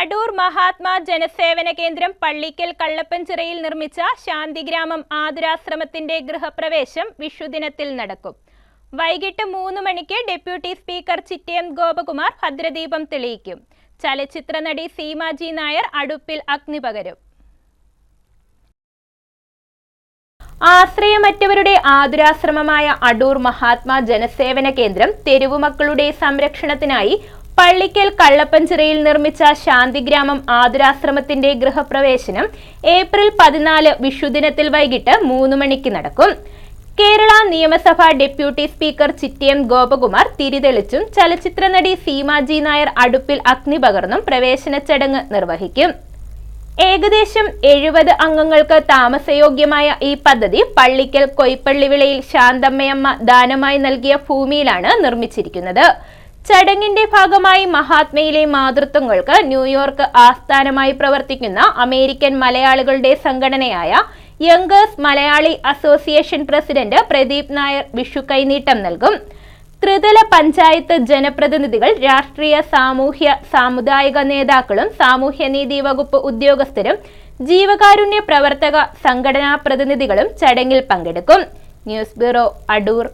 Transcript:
അടൂർ മഹാത്മാ ജനസേവന കേന്ദ്രം പള്ളിക്കൽ കള്ളപ്പൻചിറയിൽ നിർമ്മിച്ച ശാന്തിഗ്രാമം ആതുരാശ്രമത്തിന്റെ ഗൃഹപ്രവേശം വിഷുദിനത്തിൽ നടക്കും. വൈകിട്ട് മൂന്ന് മണിക്ക് ഡെപ്യൂട്ടി സ്പീക്കർ ചിറ്റയം ഗോപകുമാർ ഭദ്രദീപം തെളിയിക്കും. ചലച്ചിത്ര നടി സീമാജി നായർ അടുപ്പിൽ അഗ്നി പകരും. ആശ്രയമറ്റവരുടെ ആതുരാശ്രമമായ അടൂർ മഹാത്മാ ജനസേവന കേന്ദ്രം തെരുവുമക്കളുടെ സംരക്ഷണത്തിനായി പള്ളിക്കൽ കള്ളപ്പഞ്ചിറയിൽ നിർമ്മിച്ച ശാന്തിഗ്രാമം ആതുരാശ്രമത്തിന്റെ ഗൃഹപ്രവേശനം ഏപ്രിൽ പതിനാല് വിഷുദിനത്തിൽ വൈകിട്ട് മൂന്ന് മണിക്ക് നടക്കും. കേരള നിയമസഭാ ഡെപ്യൂട്ടി സ്പീക്കർ ചിറ്റിയം ഗോപകുമാർ തിരിതെളിച്ചും ചലച്ചിത്ര നടി സീമാജി നായർ അടുപ്പിൽ അഗ്നി പകർന്നും പ്രവേശന ചടങ്ങ് നിർവഹിക്കും. ഏകദേശം എഴുപത് അംഗങ്ങൾക്ക് താമസയോഗ്യമായ ഈ പദ്ധതി പള്ളിക്കൽ കൊയ്പ്പള്ളിവിളയിൽ ശാന്തമ്മയമ്മ ദാനമായി നൽകിയ ഭൂമിയിലാണ് നിർമ്മിച്ചിരിക്കുന്നത്. ചടങ്ങിന്റെ ഭാഗമായി മഹാത്മയിലെ മാതൃത്വങ്ങൾക്ക് ന്യൂയോർക്ക് ആസ്ഥാനമായി പ്രവർത്തിക്കുന്ന അമേരിക്കൻ മലയാളികളുടെ സംഘടനയായ Yonkers Malayali association president Pradeep Nair Vishu കൈനീട്ടം നൽകും. ത്രിതല പഞ്ചായത്ത് ജനപ്രതിനിധികൾ രാഷ്ട്രീയ സാമൂഹ്യ സാമുദായിക നേതാക്കളും സാമൂഹ്യനീതി വകുപ്പ് ഉദ്യോഗസ്ഥരും ജീവകാരുണ്യ പ്രവർത്തക സംഘടനാ പ്രതിനിധികളും ചടങ്ങിൽ പങ്കെടുക്കും. News bureau Adoor.